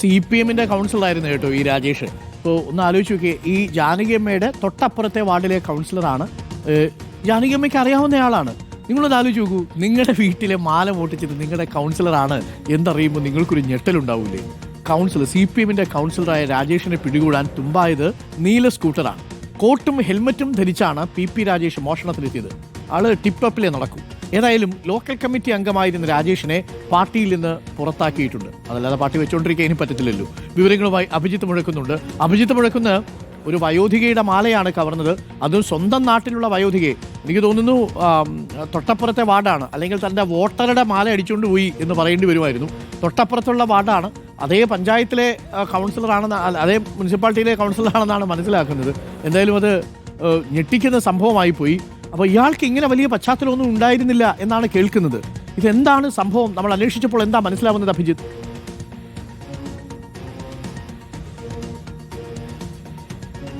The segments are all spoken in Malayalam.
സി പി എമ്മിന്റെ കൗൺസിലറായിരുന്നു കേട്ടോ ഈ രാജേഷ്. ഇപ്പോൾ ഒന്ന് ആലോചിച്ച് നോക്കിയേ ഈ ജാനകിയമ്മയുടെ തൊട്ടപ്പുറത്തെ വാർഡിലെ കൗൺസിലറാണ് ജാനകിയമ്മയ്ക്ക് അറിയാവുന്നയാളാണ് നിങ്ങളൊന്ന് ആലോചിച്ച് നോക്കൂ നിങ്ങളുടെ വീട്ടിലെ മാല പൊട്ടിച്ചിട്ട് നിങ്ങളുടെ കൗൺസിലറാണ് എന്നറിയുമ്പോൾ നിങ്ങൾക്കൊരു ഞെട്ടലുണ്ടാവില്ലേ കൗൺസിലർ സി പി എമ്മിന്റെ കൗൺസിലറായ രാജേഷിനെ പിടികൂടാൻ തുമ്പായത് നീല സ്കൂട്ടറാണ്. കോട്ടും ഹെൽമറ്റും ധരിച്ചാണ് പി പി രാജേഷ് മോഷണത്തിലെത്തിയത്. ആൾ ടിപ് ടോപ്പിലേ നടക്കൂ. ഏതായാലും ലോക്കൽ കമ്മിറ്റി അംഗമായിരുന്ന രാജേഷിനെ പാർട്ടിയിൽ നിന്ന് പുറത്താക്കിയിട്ടുണ്ട്. അതല്ലാതെ പാർട്ടി വെച്ചുകൊണ്ടിരിക്കാൻ ഇനി പറ്റത്തില്ലല്ലോ. വിവരങ്ങളുമായി അഭിജിത്ത് മുഴക്കുന്നുണ്ട്. അഭിജിത്ത് മുഴക്കുന്ന ഒരു വയോധികയുടെ മാലയാണ് കവർന്നത്. അതും സ്വന്തം നാട്ടിലുള്ള വയോധികയെ. എനിക്ക് തോന്നുന്നു തൊട്ടപ്പുറത്തെ വാർഡാണ്. അല്ലെങ്കിൽ തന്റെ വോട്ടറുടെ മാല അടിച്ചുകൊണ്ട് പോയി എന്ന് പറയേണ്ടി വരുമായിരുന്നു. തൊട്ടപ്പുറത്തുള്ള വാർഡാണ്. അതേ പഞ്ചായത്തിലെ കൗൺസിലറാണെന്ന് അതേ മുനിസിപ്പാലിറ്റിയിലെ കൗൺസിലറാണെന്നാണ് മനസ്സിലാക്കുന്നത്. എന്തായാലും അത് ഞെട്ടിക്കുന്ന സംഭവമായി പോയി. അപ്പോൾ ഇയാൾക്ക് ഇങ്ങനെ വലിയ പശ്ചാത്തലമൊന്നും ഉണ്ടായിരുന്നില്ല എന്നാണ് കേൾക്കുന്നത്. ഇതെന്താണ് സംഭവം? നമ്മൾ അന്വേഷിച്ചപ്പോൾ എന്താ മനസ്സിലാവുന്നത് അഭിജിത്ത്?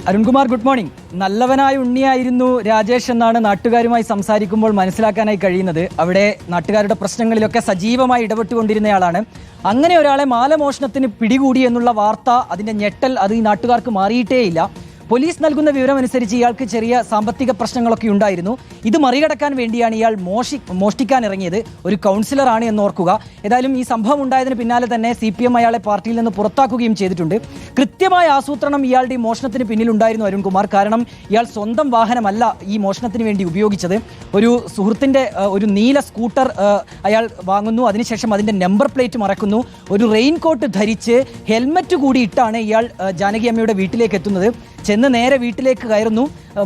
Arunkumar good morning. നല്ലവനായ ഉണ്ണിയായിരുന്നു രാജേഷ് എന്നാണ് നാട്ടുകാരുമായി സംസാരിക്കുമ്പോൾ മനസ്സിലാക്കാനായി കഴിയുന്നത്. അവിടെ നാട്ടുകാരുടെ പ്രശ്നങ്ങളിലൊക്കെ സജീവമായി ഇടപെട്ടുകൊണ്ടിരുന്നയാളാണ്. അങ്ങനെ ഒരാളെ മാലമോഷണത്തിന് പിടികൂടി എന്നുള്ള വാർത്ത അതിന്റെ ഞെട്ടൽ അത് ഈ നാട്ടുകാർക്ക് മാറിയിട്ടേയില്ല. പോലീസ് നൽകുന്ന വിവരമനുസരിച്ച് ഇയാൾക്ക് ചെറിയ സാമ്പത്തിക പ്രശ്നങ്ങളൊക്കെ ഉണ്ടായിരുന്നു. ഇത് മറികടക്കാൻ വേണ്ടിയാണ് ഇയാൾ മോഷി മോഷ്ടിക്കാൻ ഇറങ്ങിയത്. ഒരു കൗൺസിലറാണ് എന്ന് ഓർക്കുക. ഏതായാലും ഈ സംഭവം ഉണ്ടായതിന് പിന്നാലെ തന്നെ സി പി എം അയാളെ പാർട്ടിയിൽ നിന്ന് പുറത്താക്കുകയും ചെയ്തിട്ടുണ്ട്. കൃത്യമായ ആസൂത്രണം ഇയാളുടെ മോഷണത്തിന് പിന്നിലുണ്ടായിരുന്നു അരുൺകുമാർ. കാരണം ഇയാൾ സ്വന്തം വാഹനമല്ല ഈ മോഷണത്തിന് വേണ്ടി ഉപയോഗിച്ചത്. ഒരു സുഹൃത്തിന്റെ ഒരു നീല സ്കൂട്ടർ അയാൾ വാങ്ങുന്നു. അതിനുശേഷം അതിന്റെ നമ്പർ പ്ലേറ്റ് മറക്കുന്നു. ഒരു റെയിൻ കോട്ട് ധരിച്ച് ഹെൽമറ്റ് കൂടി ഇട്ടാണ് ഇയാൾ ജാനകി അമ്മയുടെ വീട്ടിലേക്ക് എത്തുന്നത്. ചെന്ന് നേരെ വീട്ടിലേക്ക് കയറുന്നു.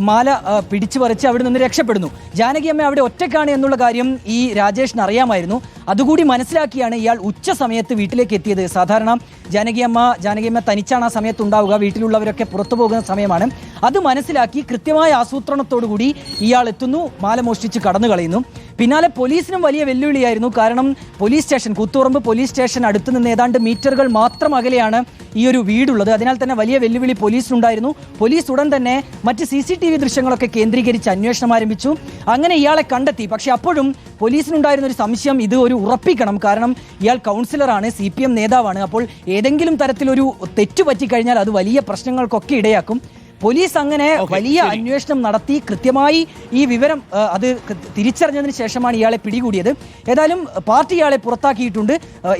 മാല പിടിച്ചു പറിച്ച് അവിടെ നിന്ന് രക്ഷപ്പെടുന്നു. ജാനകി അമ്മ അവിടെ ഒറ്റക്കാണ് എന്നുള്ള കാര്യം ഈ രാജേഷിന് അറിയാമായിരുന്നു. അതുകൂടി മനസ്സിലാക്കിയാണ് ഇയാൾ ഉച്ച സമയത്ത് വീട്ടിലേക്ക് എത്തിയത്. സാധാരണ ജാനകി അമ്മ ജാനകി അമ്മ തനിച്ചാണ് ആ സമയത്ത് ഉണ്ടാവുക. വീട്ടിലുള്ളവരൊക്കെ പുറത്തു പോകുന്ന സമയമാണ്. അത് മനസ്സിലാക്കി കൃത്യമായ ആസൂത്രണത്തോടു കൂടി ഇയാൾ എത്തുന്നു. മാല മോഷ്ടിച്ച് കടന്നു കളയുന്നു പിന്നാലെ പോലീസിനും വലിയ വെല്ലുവിളിയായിരുന്നു. കാരണം police station Kuthuparamba police station അടുത്ത് നിന്ന് ഏതാണ്ട് മീറ്ററുകൾ മാത്രം അകലെയാണ് ഈ ഒരു വീടുള്ളത്. അതിനാൽ തന്നെ വലിയ വെല്ലുവിളി പോലീസിനുണ്ടായിരുന്നു. പോലീസ് ഉടൻ തന്നെ മറ്റ് സി സി ടി വി ദൃശ്യങ്ങളൊക്കെ കേന്ദ്രീകരിച്ച് അന്വേഷണം ആരംഭിച്ചു. അങ്ങനെ ഇയാളെ കണ്ടെത്തി. പക്ഷെ അപ്പോഴും പോലീസിനുണ്ടായിരുന്ന ഒരു സംശയം ഇത് ഒരു ഉറപ്പിക്കണം. കാരണം ഇയാൾ കൗൺസിലറാണ് സി പി എം നേതാവാണ്. അപ്പോൾ ഏതെങ്കിലും തരത്തിലൊരു തെറ്റ് പറ്റിക്കഴിഞ്ഞാൽ അത് വലിയ പ്രശ്നങ്ങൾക്കൊക്കെ ഇടയാക്കും. പോലീസ് അങ്ങനെ വലിയ അന്വേഷണം നടത്തി കൃത്യമായി ഈ വിവരം അത് തിരിച്ചറിഞ്ഞതിന് ശേഷമാണ് ഇയാളെ പിടികൂടിയത്. ഏതായാലും പാർട്ടി ഇയാളെ പുറത്താക്കിയിട്ടുണ്ട്.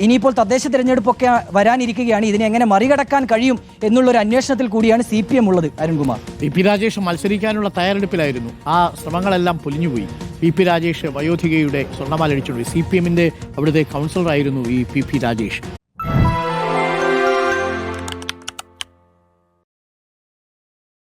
ഇനിയിപ്പോൾ തദ്ദേശ തിരഞ്ഞെടുപ്പൊക്കെ വരാനിരിക്കുകയാണ്. ഇതിനെ എങ്ങനെ മറികടക്കാൻ കഴിയും എന്നുള്ളൊരു അന്വേഷണത്തിൽ കൂടിയാണ് സി പി എം ഉള്ളത്. അരുൺകുമാർ. പി പി രാജേഷ് മത്സരിക്കാനുള്ള തയ്യാറെടുപ്പിലായിരുന്നു. ആ ശ്രമങ്ങളെല്ലാം പൊലിഞ്ഞുപോയി. പി പി രാജേഷ് വയോധികയുടെ സ്വർണമാല അടിച്ചുകൊണ്ട് സി പി എമ്മിന്റെ അവിടുത്തെ കൗൺസിലറായിരുന്നു ഈ പി പി രാജേഷ്.